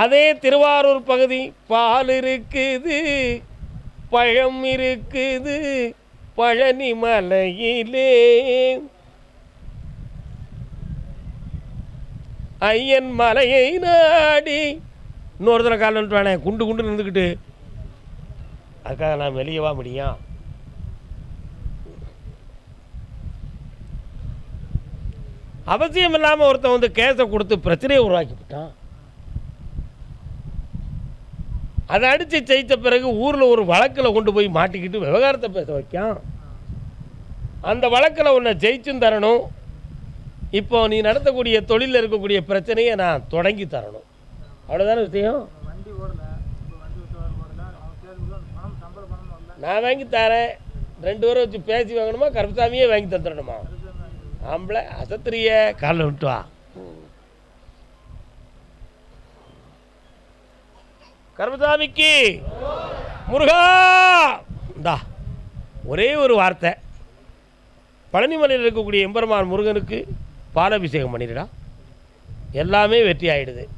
அதே திருவாரூர் பகுதி பால் இருக்குது பழம் இருக்குது பழனி மலையிலே. ஐயன் மலையை நாடி இன்னொரு தடவை கால் குண்டு குண்டு நின்றுக்கிட்டு. அதுக்காக நான் வெளியவா முடியும் அவசியம் இல்லாமல் ஒருத்தன் வந்து கேஸை கொடுத்து பிரச்சனையை உருவாக்கிவிட்டான். அதை அடித்து ஜெயித்த பிறகு ஊரில் ஒரு வழக்கில் கொண்டு போய் மாட்டிக்கிட்டு விவகாரத்தை பேச வைக்கும் அந்த வழக்கில் உன்னை ஜெயிச்சும் தரணும். இப்போ நீ நடத்தக்கூடிய தொழிலில் இருக்கக்கூடிய பிரச்சனையை நான் தொடங்கி தரணும். அவ்வளோதான விஷயம்? நான் வாங்கி தரேன். ரெண்டு பேரும் வச்சு பேசி வாங்கணுமா? கருப்பசாமியே வாங்கி தந்துடணுமா? ஆம்பளை அசத்திரிய காலில் விட்டு வா கருப்பசாமிக்கு முருகா! இந்தா ஒரே ஒரு வார்த்தை. பழனிமலையில் இருக்கக்கூடிய எம்பெருமான் முருகனுக்கு பாலாபிஷேகம் பண்ணிடுடா. எல்லாமே வெற்றி இருக்கேன்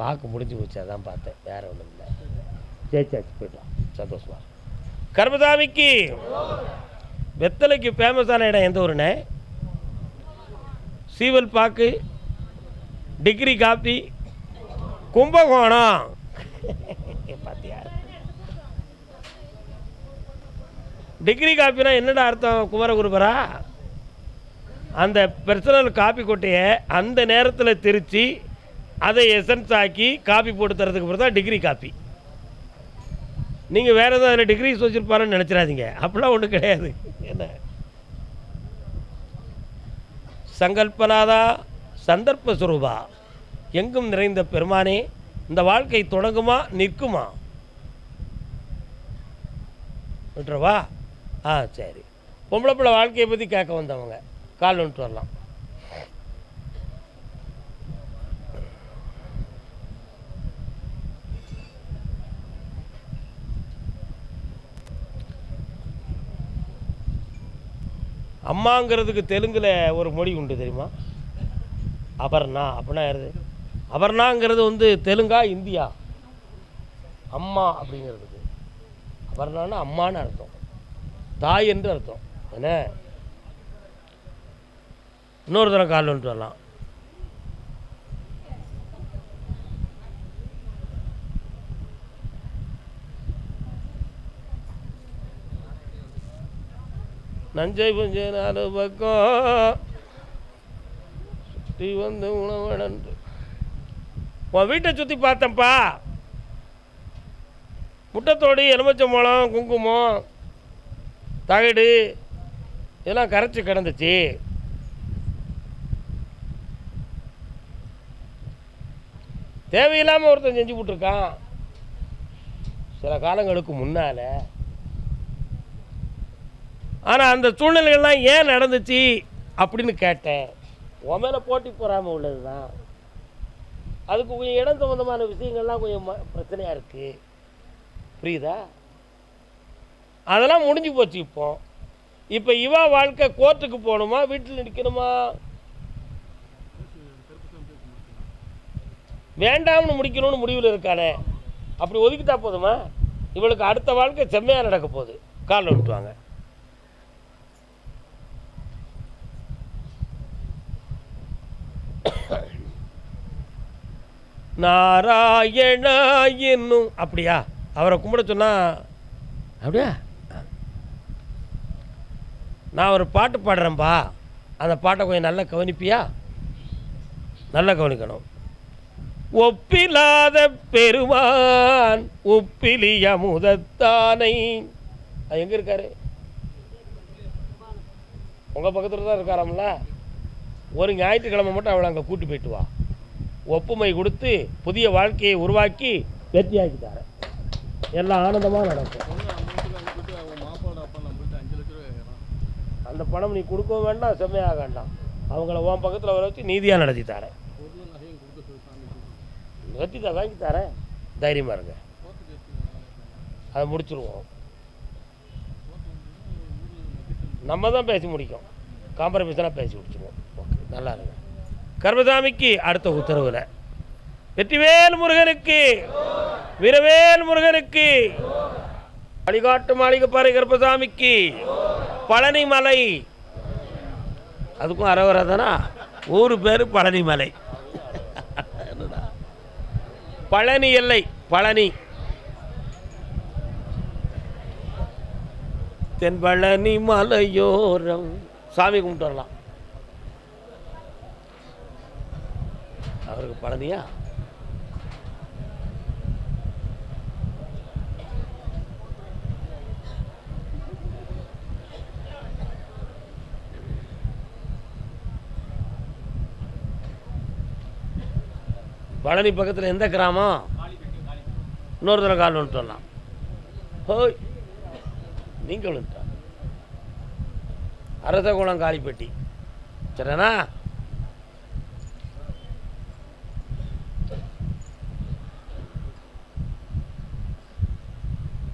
வாக்கு முடிஞ்சு போச்சு அதான் பார்த்தேன். வேற ஒன்றும் இல்லை. ஜெயிச்சாச்சு போயிடலாம். சந்தோஷமா கர்மசாமிக்கு வெத்தலைக்கு ஃபேமஸான இடம் எந்த ஊருண்ணே சீவல் பாக்கு டிகிரி காப்பி கும்பகோணம் பார்த்தியா டிகிரி காப்பினா என்னடா அர்த்தம் குமரகுருபரா அந்த பர்சனல் காப்பி கொட்டையை அந்த நேரத்தில் திரித்து அதை எசன்ஸ் ஆக்கி காப்பி போட்டு தரதுக்கு அப்புறம் தான் டிகிரி காப்பி நீங்கள் வேறு எதாவது அதில் டிகிரிஸ் வச்சுருப்பாருன்னு நினச்சிடாதீங்க அப்படிலாம் ஒன்றும் கிடையாது. என்ன? சங்கல்பனாதான் சந்தர்ப்ப சுரூபா எங்கும் நிறைந்த பெருமானே இந்த வாழ்க்கை தொடங்குமா நிற்குமா? விட்டுறவா? ஆ சரி. பொம்பளை பிள்ளை வாழ்க்கையை பற்றி கேட்க வந்தவங்க. கால் வந்துட்டு வரலாம். அம்மாங்கிறதுக்கு தெலுங்கில் ஒரு மொழி உண்டு தெரியுமா? அபர்ணா அப்படின்னா யாருது அபர்ணாங்கிறது வந்து தெலுங்கா இந்தியா. அம்மா அப்படிங்கிறதுக்கு. அபர்ணான்னா அம்மான்னு அர்த்தம். தாய் என்று அர்த்தம். என்ன? இன்னொரு தரம் கால் வந்துட்டு வரலாம். நஞ்சை புஞ்சை நாலு பக்கம். சுற்றி வந்து உணவடன்று. உன் வீட்டை சுற்றி பார்த்தேன்ப்பா. முட்டத்தோடு எலுமிச்சம்பழம் குங்குமம் தகடு இதெல்லாம் கரைச்சி கிடந்துச்சு. தேவையில்லாமல் ஒருத்தன் செஞ்சு விட்ருக்கான் சில காலங்களுக்கு முன்னால். ஆனால் அந்த சூழ்நிலைகள்லாம் ஏன் நடந்துச்சு அப்படின்னு கேட்டேன். உன் மேலே போட்டி போகாமல் உள்ளது தான் அதுக்கு கொஞ்சம் இடம் சம்மந்தமான விஷயங்கள்லாம் கொஞ்சம் ம- பிரச்சனையாக இருக்குது புரியுதா? அதெல்லாம் முடிஞ்சு போச்சு இப்போ. இப்போ இவா வாழ்க்கை கோர்ட்டுக்கு போகணுமா வீட்டில் நிற்கணுமா வேண்டாம்னு முடிக்கணும்னு முடிவில் இருக்கானே. அப்படி ஒதுக்கிட்டா போதுமா? இவளுக்கு அடுத்த வாழ்க்கை செம்மையாக நடக்க போகுது. காலில் விட்டுவாங்க நாராயணா என்னும் அப்படியா? அவரை கும்பிட சொன்னா அப்படியா? நான் ஒரு பாட்டு பாடுறேன்ப்பா அந்த பாட்டை கொஞ்சம் நல்லா கவனிப்பியா? நல்லா கவனிக்கணும். ஒப்பில்லாத பெருமான் ஒப்பிலிய முதத்தானை அது எங்கே இருக்காரு? உங்கள் பக்கத்தில் தான் இருக்காராம்ல? ஒரு ஞாயிற்றுக்கிழமை மட்டும் அவளை அங்கே கூட்டி போயிட்டு வா. ஒப்புமை கொடுத்து புதிய வாழ்க்கையை உருவாக்கி வெற்றியாக்கிட்டாரு. எல்லாம் ஆனந்தமாக நடக்கும். அந்த பணம் நீ கொடுக்கவும் வேண்டாம் செம்மையாக வேண்டாம். அவங்கள உன் பக்கத்தில் வர வச்சு நீதியாக நடத்தி தரேன் பொருளும் தான் வாங்கி தரேன் தைரியமாக இருங்க. அதை முடிச்சுருவோம். நம்ம தான் பேசி முடிக்கும். காம்ப்ரமைஸ்லாம் பேசி முடிச்சிருவோம். ஓகே நல்லா இருங்க. கர்மசாமிக்கு அடுத்த உத்தரவில். வெற்றிவேல் முருகனுக்கு வீரவேல் முருகனுக்கு வழிகாட்டு மாளிகைப்பாறை கர்பசாமிக்கு பழனிமலை. அதுக்கும் அறவரை தானா ஊர் பேர் பழனி எல்லை பழனி எல்லை பழனி. தென்பழனி மலையோரம். சாமி கும்பிட்டு வரலாம். அவருக்கு பழனியா? பழனி பக்கத்தில் எந்த கிராமம்? இன்னொரு தடவை கால் வந்துட்டு ஹோய். நீங்கள் வந்துட்டா அரசகுளம் காலிப்பட்டி சரிண்ணா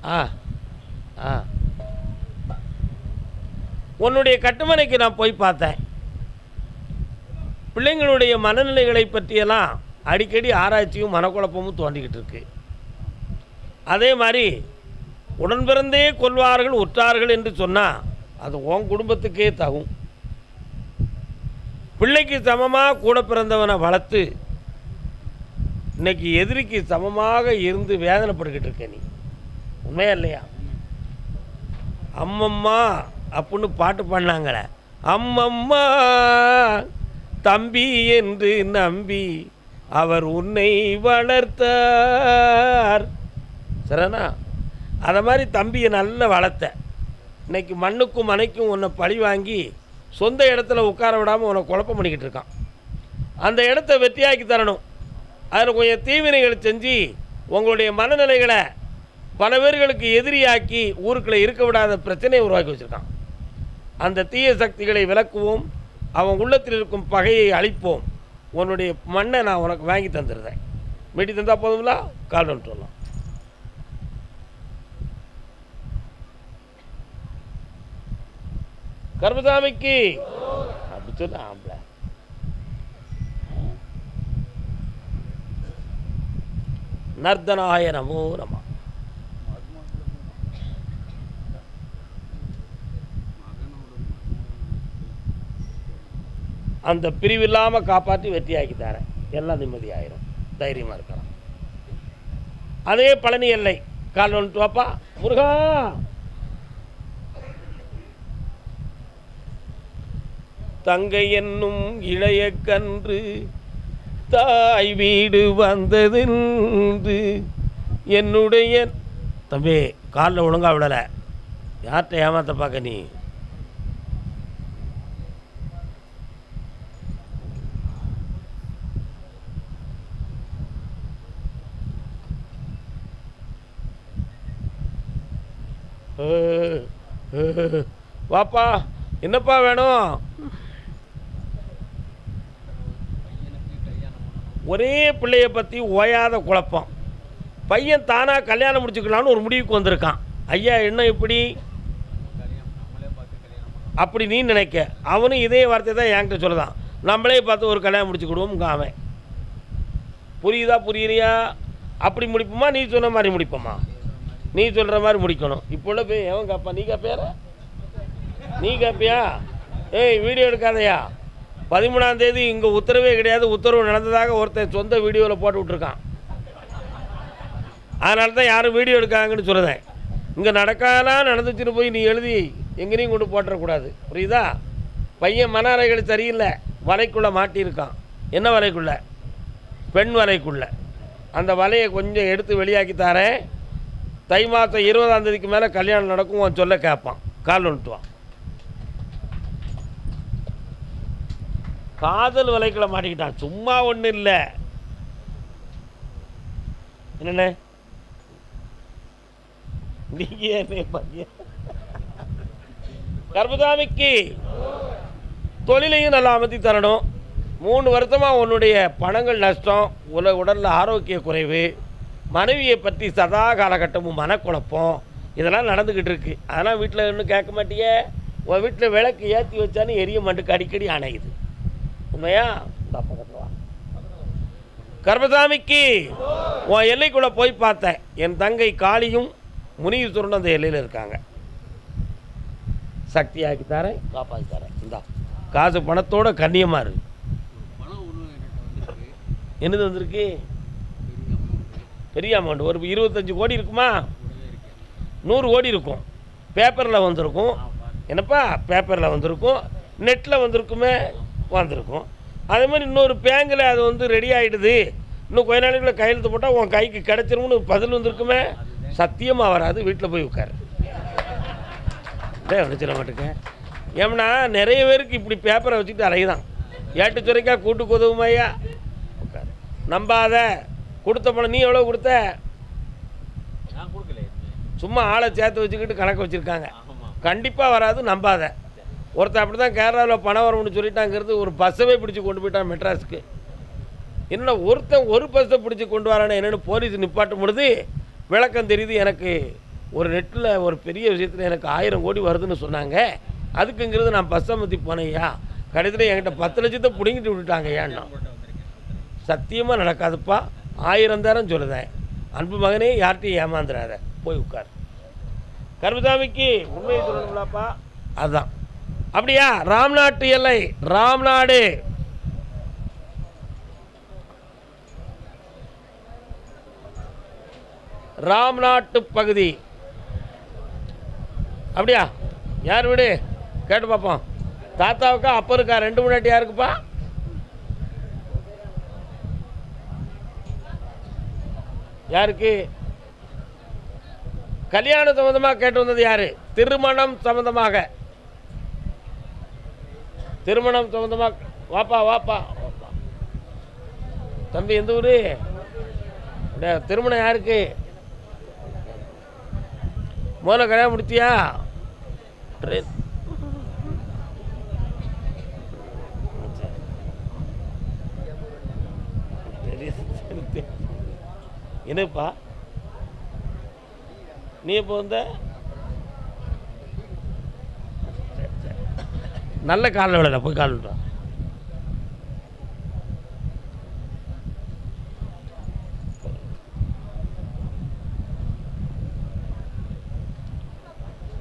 ஆ ஆ உன்னுடைய கட்டுமனைக்கு நான் போய் பார்த்தேன். பிள்ளைங்களுடைய மனநிலைகளை பற்றியெல்லாம் அடிக்கடி ஆராய்ச்சியும் மனக்குழப்பமும் தோண்டிக்கிட்டு இருக்கு. அதே மாதிரி உடன்பிறந்தே கொள்வார்கள் கொல்வார்கள் உற்றார்கள் என்று சொன்னால் அது உன் குடும்பத்துக்கே தகும். பிள்ளைக்கு சமமாக கூட பிறந்தவனை வளர்த்து இன்னைக்கு எதிரிக்கு சமமாக இருந்து வேதனைப்பட்டுக்கிட்டு இருக்க நீ. உண்மையா இல்லையா? அம்மம்மா அப்படின்னு பாட்டு பாடினாங்களே. அம்மம்மா தம்பி என்று நம்பி அவர் உன்னை வளர்த்தார். சரிண்ணா அதை மாதிரி தம்பியை நல்லா வளர்த்த. இன்னைக்கு மண்ணுக்கும் மனைக்கும் உன்னை பழி வாங்கி சொந்த இடத்துல உட்கார விடாமல் உன்னை குழப்பம் பண்ணிக்கிட்டு இருக்கான். அந்த இடத்த வெற்றியாக்கி தரணும். அதில் கொஞ்சம் தீவினைகளை செஞ்சு உங்களுடைய மனநிலைகளை பல பேர்களுக்கு எதிரியாக்கி ஊருக்குள்ளே இருக்க விடாத பிரச்சனையை உருவாக்கி வச்சுருக்கான். அந்த தீய சக்திகளை விளக்குவோம். அவன் உள்ளத்தில் இருக்கும் பகையை அழிப்போம். உன்னுடைய மண்ணை நான் உனக்கு வாங்கி தந்துடுறேன். மீட்டி தந்தால் போதுங்களா கால் வந்துட்டு வரலாம் கர்மசாமிக்கு. அப்படி சொன்ன ஆம்பளை. நர்தனாய நமோ நமா. அந்த பிரிவில்லாமல் காப்பாற்றி வெற்றியாக்கி தரேன். எல்லாம் நிம்மதியாயிரும் தைரியமாக இருக்கலாம். அதே பழனி எல்லை. கால் வந்துட்டு வாப்பா. முருகா! தங்கை என்னும் இளைய கன்று தாய் வீடு வந்ததென்று என்னுடைய தம்பி காலில் ஒழுங்கா விடலை. யார்கிட்ட ஏமாத்த பார்க்க நீ ஏய், ஏய், வாப்பா என்னப்பா வேணும்? ஒரே பிள்ளையை பற்றி ஓயாத குழப்பம். பையன் தானாக கல்யாணம் முடிச்சுக்கலான்னு ஒரு முடிவுக்கு வந்திருக்கான். ஐயா என்ன இப்படி? அப்படி நீ நினைக்க. அவனும் இதே வார்த்தை தான் என்கிட்ட சொல்லுதான். நம்மளே பார்த்து ஒரு கல்யாணம் முடிச்சுக்கிடுவோம் அவன். புரியுதா புரியலையா? அப்படி முடிப்போமா? நீ சொன்ன மாதிரி முடிப்போமா? நீ சொல்கிற மாதிரி முடிக்கணும். இப்போ உள்ள போய் எவன் கேப்பா நீ கேட்பியார நீ கேட்பியா ஏய் வீடியோ எடுக்காதயா? பதிமூணாம் தேதி இங்கே உத்தரவே கிடையாது. உத்தரவு நடந்ததாக ஒருத்தன் சொந்த வீடியோவில் போட்டு விட்ருக்கான் அதனால தான் யாரும் வீடியோ எடுக்காங்கன்னு சொல்லுதேன் இங்கே நடக்காலாம் நடந்துச்சுன்னு போய் நீ எழுதி எங்கேயும் கொண்டு போட்டுறக்கூடாது புரியுதா? பையன் மன அறைகள் சரியில்லை. வலைக்குள்ளே மாட்டியிருக்கான். என்ன வலைக்குள்ளே? பெண் வலைக்குள்ளே. அந்த வலையை கொஞ்சம் எடுத்து வெளியாக்கி தரேன். தை மாதம் இருபதாம் தேதிக்கு மேலே கல்யாணம் நடக்கும் உன் சொல்ல கேட்பான். கால் வந்துட்டுவான் காதல் வலைக்குள்ள மாட்டிக்கிட்டான். சும்மா ஒன்றும் இல்லை. என்னென்ன நீங்க என்ன பையன் கர்பதாமிக்கு தொழிலையும் நல்லா அமைத்தி தரணும். மூணு வருஷமாக உன்னுடைய பணங்கள் நஷ்டம் உல உடலில் ஆரோக்கிய குறைவு மனைவியை பற்றி சதா காலகட்டமும் மனக்குழப்பம் இதெல்லாம் நடந்துக்கிட்டு இருக்குது அதெல்லாம் வீட்டில் இன்னும் கேட்க மாட்டியே? உன் வீட்டில் விளக்கு ஏற்றி வச்சாலும் எரிய மாட்டுக்கு அடிக்கடி அணையுது உண்மையா? பக்கத்துல. கர்மசாமிக்கு உன் எல்லைக்குள்ளே போய் பார்த்தேன். என் தங்கை காளியும் முனீஸ்வரனும் அந்த எல்லையில் இருக்காங்க. சக்தி ஆக்கி தரேன் காப்பாற்றி தரேன். இந்தா. காசு பணத்தோட கண்ணியமாக இருக்கு என்னது வந்திருக்கு? பெரிய அமௌண்ட் ஒரு இருபத்தஞ்சு கோடி இருக்குமா? நூறு கோடி இருக்கும். பேப்பரில் வந்திருக்கும். என்னப்பா? பேப்பரில் வந்திருக்கும். நெட்டில் வந்திருக்குமே. வந்திருக்கும் அதே மாதிரி இன்னொரு பேங்கில் அது வந்து ரெடி ஆகிடுது இன்னும் கொஞ்ச நாளைக்குள்ள கையெழுத்து போட்டால் உன் கைக்கு கிடச்சிரும்னு பதில் வந்திருக்குமே. சத்தியமாக வராது. வீட்டில் போய் உட்காரு. நினச்சிட மாட்டேங்க. ஏம்னா நிறைய பேருக்கு இப்படி பேப்பரை வச்சுக்கிட்டு அலையுதான். ஏட்டு துறைக்கா கூட்டு உதவுமையா உட்காரு. நம்பாத. கொடுத்த பணம் நீ எவ்வளோ கொடுத்த. சும்மா ஆளை சேர்த்து வச்சுக்கிட்டு கணக்கு வச்சுருக்காங்க. கண்டிப்பாக வராது. நம்பாத. ஒருத்தன் அப்படி தான் கேரளாவில் பணம் வரும்னு சொல்லிட்டாங்கிறது ஒரு பஸ்ஸவே பிடிச்சி கொண்டு போயிட்டான் மெட்ராஸுக்கு. என்ன ஒருத்தன் ஒரு பஸ்ஸை பிடிச்சி கொண்டு வரானே என்னென்னு போலீஸ் நிப்பாட்டும் பொழுது விளக்கம் தெரியுது எனக்கு ஒரு நெட்டில் ஒரு பெரிய விஷயத்தில் எனக்கு ஆயிரம் கோடி வருதுன்னு சொன்னாங்க. அதுக்குங்கிறது நான் பஸ்ஸை மத்தி போனேயா கடைசியில் என்கிட்ட பத்து லட்சத்தை பிடுங்கிட்டு விட்டுட்டாங்க ஏன்னா. சத்தியமாக நடக்காதுப்பா. ஆயிரம் தரம் சொல்லுதேன். அன்பு மகனே யார்கிட்டையும் ஏமாந்துடாத போய் உட்கார். கருமசாமிக்கு உண்மையை சொல்லணுங்களாப்பா அதுதான் அப்படியா? ராம்நாட்டு எல்லை. ராம்நாடு ராம்நாட்டு பகுதி. அப்படியா? யார் வீடு? கேட்டு பார்ப்போம். தாத்தாவுக்கா அப்பா இருக்கா ரெண்டு முன்னாடி யாருக்குப்பா? யாருக்கு? கல்யாணம் சம்பந்தமாக கேட்டு வந்தது யாரு? திருமணம் சம்பந்தமாக. திருமணம் சொந்தமாக வாப்பா வாப்பா. வாப்பா தம்பி எந்த ஊர்? திருமணம் யாருக்கு? முதல்ல கல்யாணம் முடித்தியா ட்ரெஸ் என்னப்பா? நீ இப்போ வந்த சரி, சரி. நல்ல காலில் விடல போய் கால் விட்டா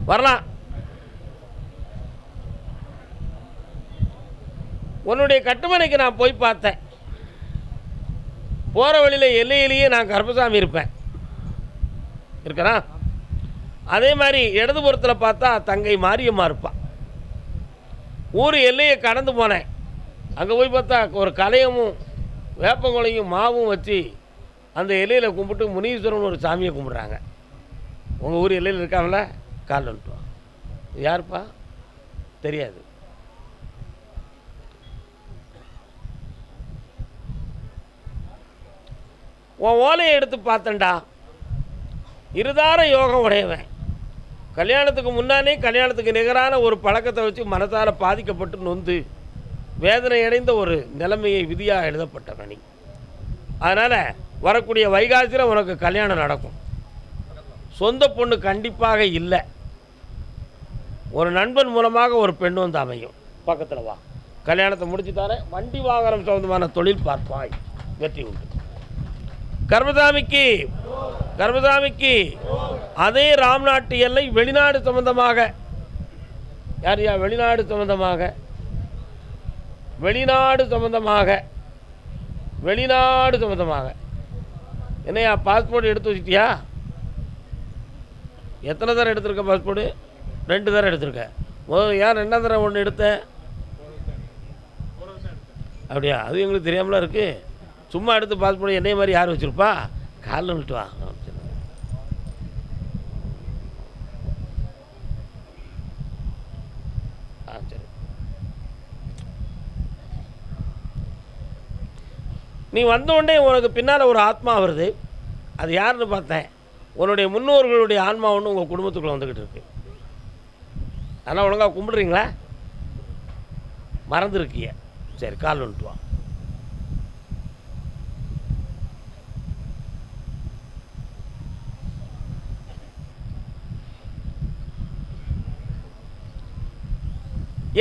வரலாம். உன்னுடைய கட்டுமனைக்கு நான் போய் பார்த்தேன். போகிற வழியில் எல்லையிலேயே நான் கருப்பசாமி இருப்பேன். இருக்கிறா? அதே மாதிரி இடதுபுறத்தில் பார்த்தா தங்கை மாரியம்மா இருப்பாள் ஊர் எல்லையை கடந்து போனேன். அங்கே போய் பார்த்தா ஒரு கலையமும் வேப்பங்குலையும் மாவும் வச்சு அந்த எல்லையில் கும்பிட்டு முனீஸ்வரன் ஒரு சாமியை கும்பிட்றாங்க. உங்கள் ஊர் எல்லையில் இருக்காங்கள கால் வந்துட்டு யாருப்பா? தெரியாது. உன் ஓலையை எடுத்து பார்த்தேன்டா. இருதார யோகம் உடையவன். கல்யாணத்துக்கு முன்னானே கல்யாணத்துக்கு நிகரான ஒரு பழக்கத்தை வச்சு மனதால் பாதிக்கப்பட்டு நொந்து வேதனை அடைந்த ஒரு நிலைமையை விதியாக எழுதப்பட்டவன் நீ அதனால் வரக்கூடிய வைகாசியில் உனக்கு கல்யாணம் நடக்கும். சொந்த பொண்ணு கண்டிப்பாக இல்லை. ஒரு நண்பன் மூலமாக ஒரு பெண் வந்து அமையும். பக்கத்தில் வா. கல்யாணத்தை முடிச்சு தரேன். வண்டி வாகனம் சம்மந்தமான தொழில் பார்ப்பாய். வெற்றி உண்டு. கர்மசாமிக்கு கர்மசாமிக்கு அதே ராம்நாட்டு எல்லை வெளிநாடு சம்பந்தமாக. யார் யார் வெளிநாடு சம்பந்தமாக? வெளிநாடு சம்பந்தமாக. வெளிநாடு சம்பந்தமாக. என்னையா பாஸ்போர்ட் எடுத்து வச்சிட்டியா? எத்தனை தரம் எடுத்திருக்க பாஸ்போர்ட்டு ரெண்டு தரம் எடுத்திருக்க. முதல்ல ஏன் ரெண்டாம் தரம் ஒன்று எடுத்தேன் அப்படியா அது எங்களுக்கு தெரியாமலாம் இருக்குது சும்மா எடுத்து பாஸ்போர்ட் என்னைய மாதிரி யார் வச்சுருப்பா? காலில் விட்டு வா. ஆ, சரி. நீ வந்தோடனே உனக்கு பின்னால் ஒரு ஆத்மா வருது. அது யாருன்னு பார்த்தேன். உன்னுடைய முன்னோர்களுடைய ஆன்மா ஒன்று உங்கள் குடும்பத்துக்குள்ளே வந்துக்கிட்டு இருக்கு. அதெல்லாம் ஒழுங்காக கும்பிடுறீங்களா? மறந்துருக்கிய. சரி கால் வந்துட்டு வா.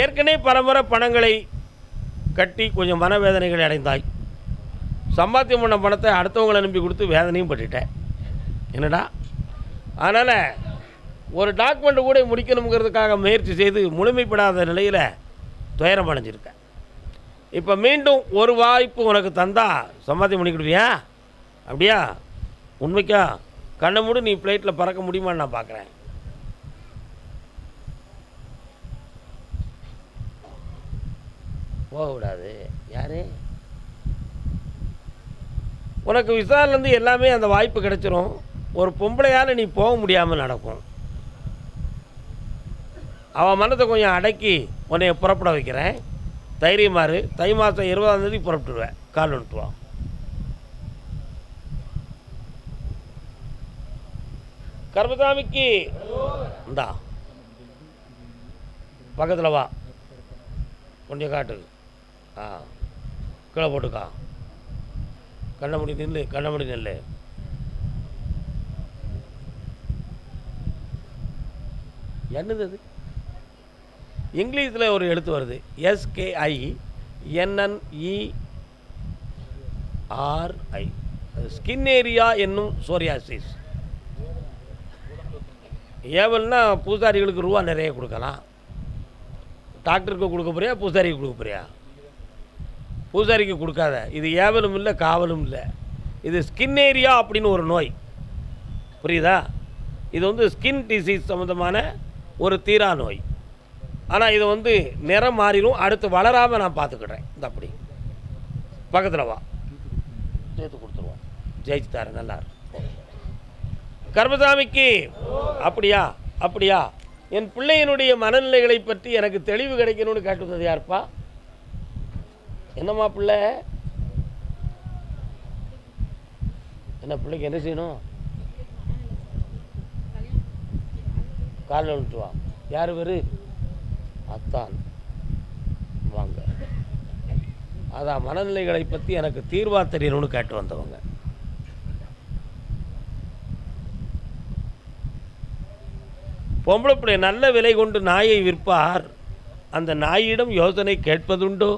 ஏற்கனவே பரம்பரை பணங்களை கட்டி கொஞ்சம் மனவேதனைகளை அடைந்தாய். சம்பாத்தியம் பண்ண பணத்தை அடுத்தவங்களை அனுப்பி கொடுத்து வேதனையும் பட்டுட்டேன். என்னடா? அதனால் ஒரு டாக்குமெண்ட் கூட முடிக்கணுங்கிறதுக்காக முயற்சி செய்து முழுமைப்படாத நிலையில் துயரம் அடைஞ்சிருக்கேன். இப்போ மீண்டும் ஒரு வாய்ப்பு உனக்கு தந்தால் சம்பாத்தியம் பண்ணிக்கிடுவியா அப்படியா? உண்மைக்கா கண்ணை மூடு நீ ஃப்ளைட்டில் பறக்க முடியுமான்னு நான் பார்க்குறேன் போகக்கூடாது. யாரு? உனக்கு விசாலேருந்து எல்லாமே அந்த வாய்ப்பு கிடைச்சிரும். ஒரு பொம்பளையால் நீ போக முடியாமல் நடக்கும். அவன் மனத்தை கொஞ்சம் அடக்கி உன்னைய புறப்பட வைக்கிறேன். தைரியமாறு தை மாதம் இருபதாம் தேதி புறப்பட்டுருவேன் கால் எடுத்துவான் கர்மசாமிக்கு இந்தா. பக்கத்தில் வா. கொஞ்சம் காட்டு ஆ. கீழே போட்டுக்கா. கண்ணை முடி நில்லு கண்ணை முடி நில்லு. என்னது அது? இங்கிலீஷில் ஒரு எழுத்து வருது. S K I N N E R I skin area என்னும் சோரியாசிஸ் ஏவல்னா பூசாரிகளுக்கு ரூபா நிறைய கொடுக்கலாம். டாக்டருக்கு கொடுக்க போறியா பூசாரிக்கு கொடுக்க போறியா? பூசாரிக்கு கொடுக்காத. இது ஏவலும் இல்லை காவலும் இல்லை. இது ஸ்கின் ஏரியா அப்படின்னு ஒரு நோய். புரியுதா? இது வந்து ஸ்கின் டிசீஸ் சம்மந்தமான ஒரு தீரா நோய். ஆனால் இது வந்து நிறம் மாறிடும். அடுத்து வளராமல் நான் பார்த்துக்கிறேன் இந்த அப்படி. பக்கத்தில் வா. சேர்த்து கொடுத்துருவோம். ஜெயிச்சு தரேன் நல்லா கர்மசாமிக்கு அப்படியா அப்படியா? என் பிள்ளையினுடைய மனநிலைகளை பற்றி எனக்கு தெளிவு கிடைக்கணும்னு கேட்டுருந்தது யாருப்பா? என்னம்மா பிள்ளை என்ன பிள்ளைக்கு என்ன செய்யணும்? காலில் விட்டுவா யார் பேர் அத்தான். வாங்க. அதான் மனநிலைகளை பற்றி எனக்கு தீர்வா தெரியணும்னு கேட்டு வந்தவங்க. பொம்பளை பிள்ளை நல்ல விலை கொண்டு நாயை விற்பார். அந்த நாயிடம் யோசனை கேட்பதுண்டோ?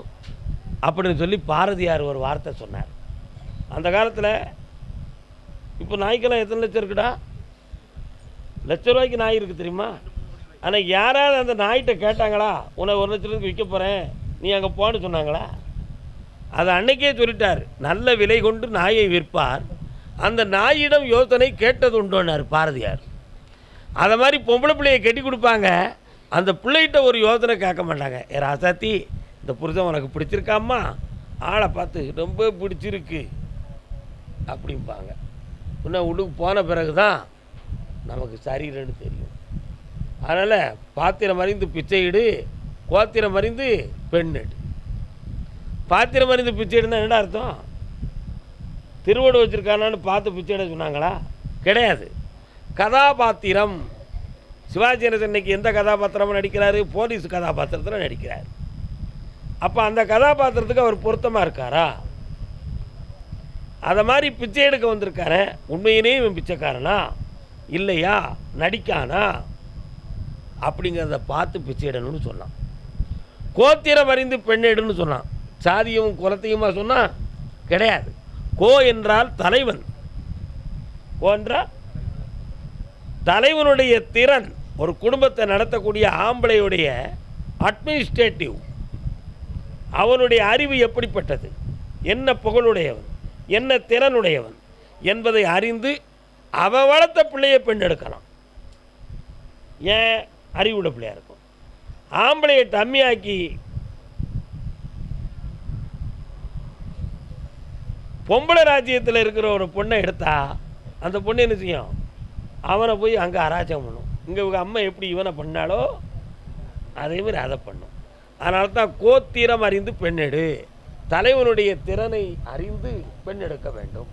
அப்படின்னு சொல்லி பாரதியார் ஒரு வார்த்தை சொன்னார். அந்த காலத்தில் இப்போ நாய்க்கெல்லாம் எத்தனை லட்சம் இருக்குடா? லட்ச ரூபாய்க்கு நாய் இருக்குது தெரியுமா? ஆனால் யாராவது அந்த நாய்கிட்ட கேட்டாங்களா? உன்னை ஒரு லட்சத்துக்கு விற்க போகிறேன் நீ அங்கே போன்னு சொன்னாங்களா? அதை அன்னைக்கே சொல்லிட்டார். நல்ல விலை கொண்டு நாயை விற்பார். அந்த நாயிடம் யோசனை கேட்டது உண்டோன்னார் பாரதியார். அதை மாதிரி பொம்பளை பிள்ளையை கட்டி கொடுப்பாங்க. அந்த பிள்ளைகிட்ட ஒரு யோசனை கேட்க மாட்டாங்க. ஏ ராசாத்தி இந்த புருஷன் உனக்கு பிடிச்சிருக்காம்மா? ஆளை பார்த்து ரொம்ப பிடிச்சிருக்கு அப்படிம்பாங்க. இன்னும் உள்ளுக்கு போன பிறகு தான் நமக்கு சரீரன்னு தெரியும். அதனால் பாத்திரம் அறிந்து பிச்சையிடு கோத்திரம் அறிந்து பெண்ணெடு பாத்திரம் அறிந்து பிச்சை என்ன அர்த்தம்? திருவடு வச்சுருக்கானான்னு பார்த்து பிச்சை சொன்னாங்களா? கிடையாது. கதாபாத்திரம். சிவாஜி கணேசன் இன்னைக்கு எந்த கதாபாத்திரமும் நடிக்கிறாரு? போலீஸ் கதாபாத்திரத்தில் நடிக்கிறார். அப்போ அந்த கதாபாத்திரத்துக்கு அவர் பொருத்தமாக இருக்காரா? அதை மாதிரி பிச்சை எடுக்க வந்திருக்காரன் உண்மையிலே இவன் பிச்சைக்காரனா? இல்லையா? நடிக்கானா? அப்படிங்கிறத பார்த்து பிச்சையிடணும்னு சொன்னான். கோத்திரம் அறிந்து பெண்ணெடுன்னு சொன்னான். சாதியும் குலத்தையுமா சொன்னான் கிடையாது. கோ என்றால் தலைவன். கோ என்றால் தலைவனுடைய திறன். ஒரு குடும்பத்தை நடத்தக்கூடிய ஆம்பளையுடைய அட்மினிஸ்ட்ரேட்டிவ் அவனுடைய அறிவு எப்படிப்பட்டது? என்ன புகழுடையவன்? என்ன திறனுடையவன்? என்பதை அறிந்து அவன் வளர்த்த பிள்ளையை பெண் எடுக்கலாம். ஏன்? அறிவுள்ள பிள்ளையா இருக்கும். ஆம்பளையை டம்மியாக்கி பொம்பளை ராஜ்யத்தில் இருக்கிற ஒரு பொண்ணை எடுத்தா அந்த பொண்ணு என்ன செய்யும்? அவனை போய் அங்கே அராஜகம் பண்ணும். இங்கே இவங்க அம்மா எப்படி இவனை பண்ணாலோ அதே மாதிரி அதை பண்ணும். அதனால தான் கோத்திரம் அறிந்து பெண்ணெடு. தலைவனுடைய திறனை அறிந்து பெண் எடுக்க வேண்டும்.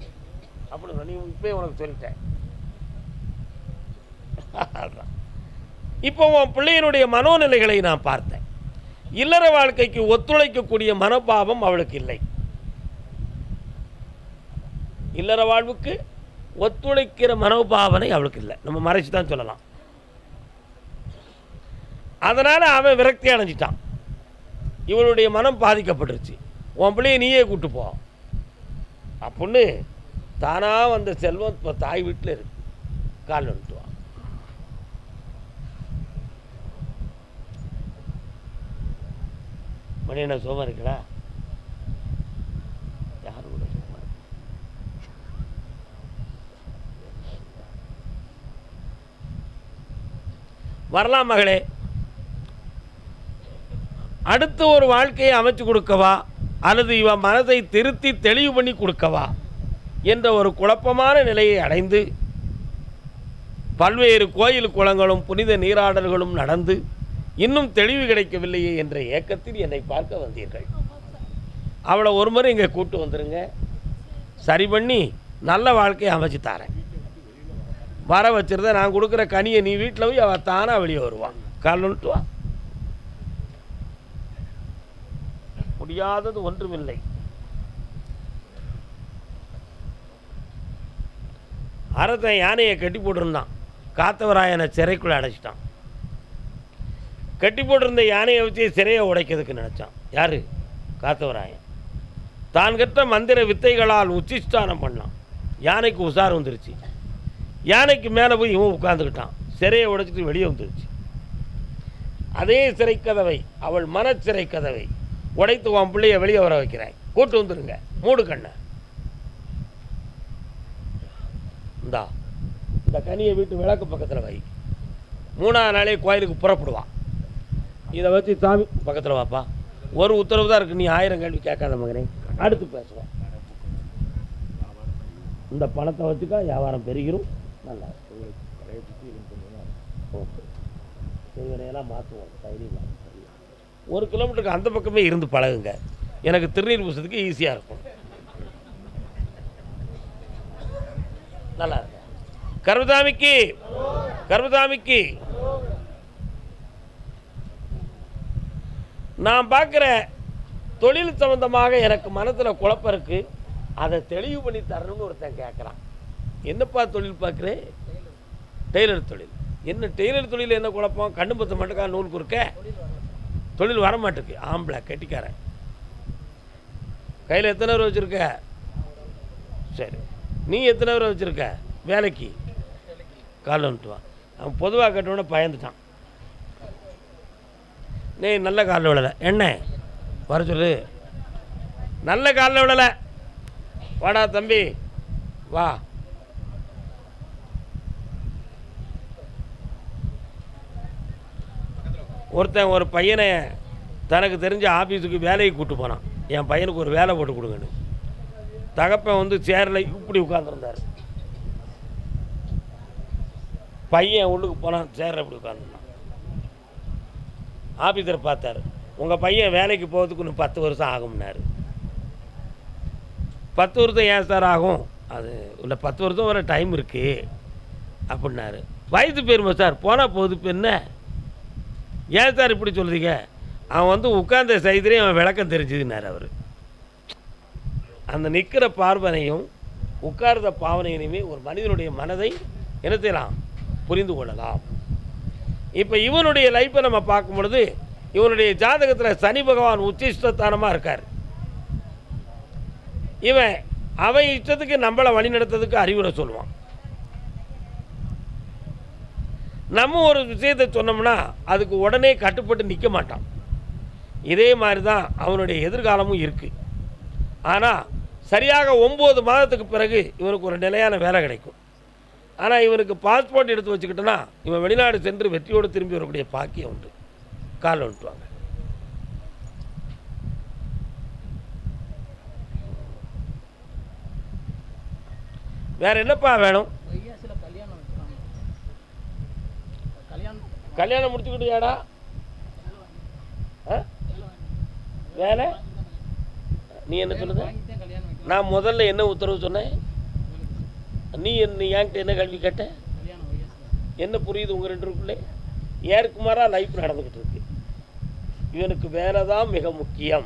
அப்படின்னு சொல்லி இப்போ உனக்கு சொல்லிட்டேன். இப்போ உன் பிள்ளையினுடைய மனோநிலைகளை நான் பார்த்தேன். இல்லற வாழ்க்கைக்கு ஒத்துழைக்கக்கூடிய மனோபாவம் அவளுக்கு இல்லை. இல்லற வாழ்வுக்கு ஒத்துழைக்கிற மனோபாவனை அவளுக்கு இல்லை. நம்ம மறைச்சு தான் சொல்லலாம். அதனால் அவன் விரக்தி அடைஞ்சிட்டான். இவனுடைய மனம் பாதிக்கப்பட்டுருச்சு. உன் பிள்ளைய நீயே கூட்டு போ. அப்புடின்னு தானாக வந்த செல்வம் இப்போ தாய் வீட்டில் இருக்கு. கால் வந்துட்டு மணி என்ன சோமா இருக்கடா? யாரு கூட சோமா இருக்கு? வரலாம் மகளே. அடுத்து ஒரு வாழ்க்கையை அமைச்சு கொடுக்கவா? அல்லது இவன் மனதை திருத்தி தெளிவு பண்ணி கொடுக்கவா? என்ற ஒரு குழப்பமான நிலையை அடைந்து பல்வேறு கோயில் குளங்களும் புனித நீராடல்களும் நடந்து இன்னும் தெளிவு கிடைக்கவில்லையே என்ற ஏக்கத்தில் என்னை பார்க்க வந்தீர்கள். அவளை ஒரு முறை இங்கே கூட்டு வந்துருங்க. சரி பண்ணி நல்ல வாழ்க்கையை அமைச்சு தரேன். வர வச்சுருந்தேன் நான் கொடுக்குற கனியை நீ வீட்டில் போய் அவள் தானாக வெளியே வருவான் காலன்ட்டு வா முடியாதது ஒன்றுமில்லை. அரசன் யானையை கட்டி போட்டிருந்தான். காத்தவராயனை சிறைக்குள்ளே அடைச்சிட்டான். கட்டி போட்டிருந்த யானையை வச்சு சிறையை உடைக்கிறதுக்கு நினச்சான். யாரு? காத்தவராயன். தான் கற்ற மந்திர வித்தைகளால் உச்சிஷ்டானம் பண்ணான். யானைக்கு உசார் வந்துருச்சு. யானைக்கு மேலே போய் இவன் உட்காந்துக்கிட்டான் சிறையை உடைச்சிட்டு வெளியே வந்துருச்சு. அதே சிறை கதவை அவள் மனச்சிறை கதவை உடைத்து உன் பிள்ளைய வெளியே வர வைக்கிறேன் கூட்டு வந்துருங்க. மூடு கண்ணை. இந்தா இந்த கனியை வீட்டு விளக்கு பக்கத்தில் வை. மூணாவது நாளே கோயிலுக்கு புறப்படுவான். இதை வச்சு சாமி பக்கத்தில் வாப்பா. ஒரு உத்தரவு தான் இருக்கு. நீ ஆயிரம் கேள்வி கேட்காத மகனே. அடுத்து பேசுவோம். இந்த பணத்தை வச்சுக்கா வியாபாரம் பெருகிரும். நல்லா இருக்கும். ஓகே. இவரையெல்லாம் மாற்றுவோம் தைரியமாக ஒரு கிலோமீட்டருக்கு அந்த பக்கமே இருந்து பழகுங்க. எனக்கு திருநீர் பூசத்துக்கு ஈஸியாக இருக்கும். நல்லா இருக்கு. கர்மதாமிக்கு கர்மதாமிக்கு. நான் பார்க்குற தொழில் சம்பந்தமாக எனக்கு மனத்தில் குழப்பம் இருக்கு. அதை தெளிவு பண்ணி தரணும்னு ஒருத்தன் கேட்குறான் என்னப்பா தொழில் பார்க்குறேன்? டெய்லர் தொழில். என்ன டெய்லர் தொழில் என்ன குழப்பம்? கண்ணு பத்த மட்டுக்கா நூல் குறுக்க? தொழில் வர மாட்டேக்கு ஆம்பளை கட்டிக்காரன். கையில் எத்தனை பேர் வச்சுருக்க? சரி. நீ எத்தனை பேர் வச்சுருக்க? வேலைக்கு. கால் வந்துட்டுவான் அவன் பொதுவாக கட்டணுன்னு பயந்துட்டான். நீ நல்ல காலில் விழலை என்ன? வர சொல்லு. நல்ல காலில் விழலை வாடா தம்பி. வா. ஒருத்தன் ஒரு பையனை தனக்கு தெரிஞ்ச ஆஃபீஸுக்கு வேலைக்கு கூப்பிட்டு போனான். என் பையனுக்கு ஒரு வேலை போட்டு கொடுங்கன்னு. தகப்பன் வந்து சேரில் இப்படி உட்காந்துருந்தார் பையன் உள்ளுக்கு போனான் சேரில் இப்படி உட்காந்துருந்தான் ஆஃபீஸர் பார்த்தாரு. உங்கள் பையன் வேலைக்கு போகிறதுக்கு இன்னும் பத்து வருஷம் ஆகும்னாரு. பத்து வருஷம் ஏன் சார் ஆகும்? அது இல்லை பத்து வருஷம் வர டைம் இருக்குது அப்படின்னாரு. வயது பெருமை சார் போனால் போகுது இப்போ என்ன? ஏன் சார் இப்படி சொல்கிறீங்க அவன் வந்து உட்கார்ந்த சைதிலே அவன் விளக்கம் தெரிஞ்சுதுனார் அவர். அந்த நிற்கிற பார்வனையும் உட்கார்ந்த பாவனையினுமே ஒரு மனிதனுடைய மனதை என்ன செய்யலாம்? புரிந்து கொள்ளலாம். இப்போ இவனுடைய லைஃப்பை நம்ம பார்க்கும் பொழுது இவனுடைய ஜாதகத்தில் சனி பகவான் உச்சிஷ்டத்தானமாக இருக்கார். இவன் அவன் இஷ்டத்துக்கு நம்மளை வழிநடத்துறதுக்கு அறிவுரை சொல்லுவான். நம்ம ஒரு விஷயத்தை சொன்னோம்னா அதுக்கு உடனே கட்டுப்பட்டு நிற்க மாட்டான். இதே மாதிரி தான் அவனுடைய எதிர்காலமும் இருக்குது ஆனால் சரியாக ஒம்பது மாதத்துக்கு பிறகு இவனுக்கு ஒரு நிலையான வேலை கிடைக்கும். ஆனால் இவனுக்கு பாஸ்போர்ட் எடுத்து வச்சுக்கிட்டோன்னா இவன் வெளிநாடு சென்று வெற்றியோடு திரும்பி வரக்கூடிய பாக்கியம் உண்டு. காலில் விட்டுவாங்க வேறு என்னப்பா வேணும் வைகாசியில் கல்யாணம் வச்சுருக்காங்க கல்யாணம் கல்யாணம் முடிச்சுக்கிட்டியாடா? ஆ? வேலை? நீ என்ன சொல்லுங்க நான் முதல்ல என்ன உத்தரவு சொன்னேன்? நீ என்ன என்கிட்ட என்ன கல்வி கேட்ட? என்ன புரியுது உங்கள் ரெண்டு பேருக்குள்ளே? ஏற்குமாறா லைஃப் நடந்துக்கிட்டு இருக்கு. இவனுக்கு வேலை தான் மிக முக்கியம்.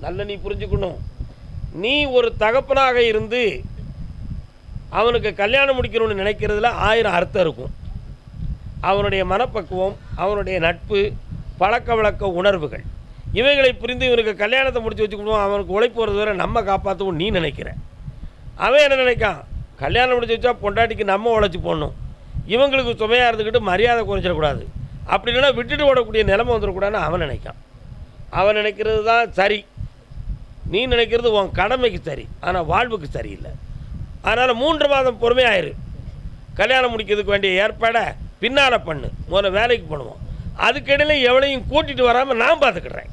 நல்ல நீ புரிஞ்சுக்கணும். நீ ஒரு தகப்பனாக இருந்து அவனுக்கு கல்யாணம் முடிக்கணும்னு நினைக்கிறதுல ஆயிரம் அர்த்தம் இருக்கும். அவனுடைய மனப்பக்குவம் அவனுடைய நட்பு பழக்க வழக்க உணர்வுகள். இவைகளை புரிந்து இவனுக்கு கல்யாணத்தை முடிச்சு வச்சுக்கணும் அவனுக்கு உழைப்பு வரது வரை நம்ம காப்பாற்றவும் நீ நினைக்கிற. அவன் என்ன நினைக்கான்? கல்யாணம் முடிச்சு வச்சா பொண்டாட்டிக்கு நம்ம உழைச்சி போடணும். இவங்களுக்கு சுமையாக இருந்துக்கிட்டு மரியாதை குறைஞ்சிடக்கூடாது அப்படி இல்லைன்னா விட்டுட்டு ஓடக்கூடிய நிலைமை வந்துடக்கூடாதுன்னு அவன் நினைக்கான். அவன் நினைக்கிறது தான் சரி. நீ நினைக்கிறது உன் கடமைக்கு சரி. ஆனால் வாழ்வுக்கு சரியில்லை. அதனால் மூன்று மாதம் பொறுமையாயிரு. கல்யாணம் முடிக்கிறதுக்கு வேண்டிய ஏற்பாடை பின்னால் பண்ணு. முதல்ல வேலைக்கு பண்ணுவோம் அதுக்கிடையில் எவளையும் கூட்டிகிட்டு வராமல் நான் பார்த்துக்கிறேன்